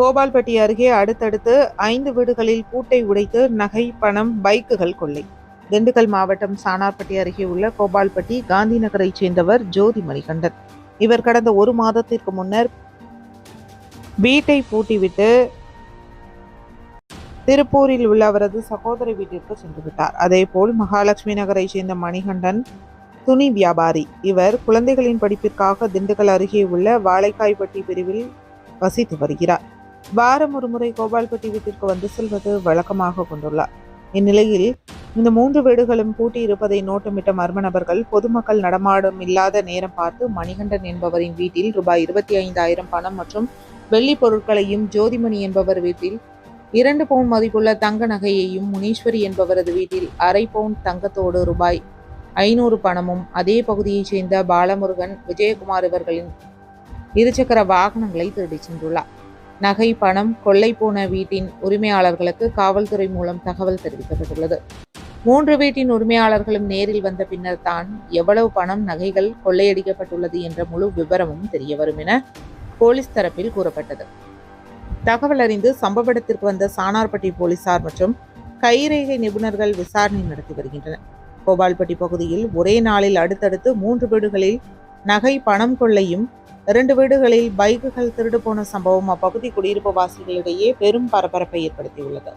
கோபால்பட்டி அருகே அடுத்தடுத்து ஐந்து வீடுகளில் பூட்டை உடைத்து நகை பணம் பைக்குகள் கொள்ளை. திண்டுக்கல் மாவட்டம் சானார்பட்டி அருகே உள்ள கோபால்பட்டி காந்தி நகரைச் சேர்ந்தவர் ஜோதி மணிகண்டன். இவர் கடந்த ஒரு மாதத்திற்கு முன்னர் வீட்டை பூட்டிவிட்டு திருப்பூரில் உள்ள அவரது சகோதரி வீட்டிற்கு சென்று விட்டார். அதேபோல் மகாலட்சுமி நகரைச் சேர்ந்த மணிகண்டன் துணி வியாபாரி. இவர் குழந்தைகளின் படிப்பிற்காக திண்டுக்கல் அருகே உள்ள வாழைக்காய்பட்டி பிரிவில் வசித்து வருகிறார். வாரம் ஒரு முறை கோபால்பட்டி வீட்டிற்கு வந்து செல்வது வழக்கமாக கொண்டுள்ளார். இந்நிலையில் இந்த மூன்று வீடுகளும் பூட்டி இருப்பதை நோட்டமிட்ட மர்ம நபர்கள் பொதுமக்கள் நடமாடும் இல்லாத நேரம் பார்த்து மணிகண்டன் என்பவரின் வீட்டில் ரூபாய் இருபத்தி ஐந்தாயிரம் பணம் மற்றும் வெள்ளி பொருட்களையும் ஜோதிமணி என்பவர் வீட்டில் இரண்டு பவுன் மதிப்புள்ள தங்க நகையையும் முனீஸ்வரி என்பவரது வீட்டில் அரை பவுன் தங்கத்தோடு ரூபாய் ஐநூறு பணமும் அதே பகுதியைச் சேர்ந்த பாலமுருகன் விஜயகுமார் இவர்களின் இருசக்கர வாகனங்களை திருடிச் சென்றுள்ளார். நகை பணம் கொள்ளை போன வீட்டின் உரிமையாளர்களுக்கு காவல்துறை மூலம் தகவல் தெரிவிக்கப்பட்டுள்ளது. மூன்று வீட்டின் உரிமையாளர்களும் நேரில் வந்த பின்னர் தான் எவ்வளவு பணம் நகைகள் கொள்ளையடிக்கப்பட்டுள்ளது என்ற முழு விவரமும் தெரிய வரும் என போலீஸ் தரப்பில் கூறப்பட்டது. தகவல் அறிந்து சம்பவ இடத்திற்கு வந்த சானார்பட்டி போலீசார் மற்றும் கைரேகை நிபுணர்கள் விசாரணை நடத்தி வருகின்றனர். கோபால்பட்டி பகுதியில் ஒரே நாளில் அடுத்தடுத்து மூன்று வீடுகளில் நகை பணம் கொள்ளையும் இரண்டு வீடுகளில் பைக்குகள் திருடு போன சம்பவம் அப்பகுதி குடியிருப்பு வாசிகளிடையே பெரும் பரபரப்பை ஏற்படுத்தியுள்ளது.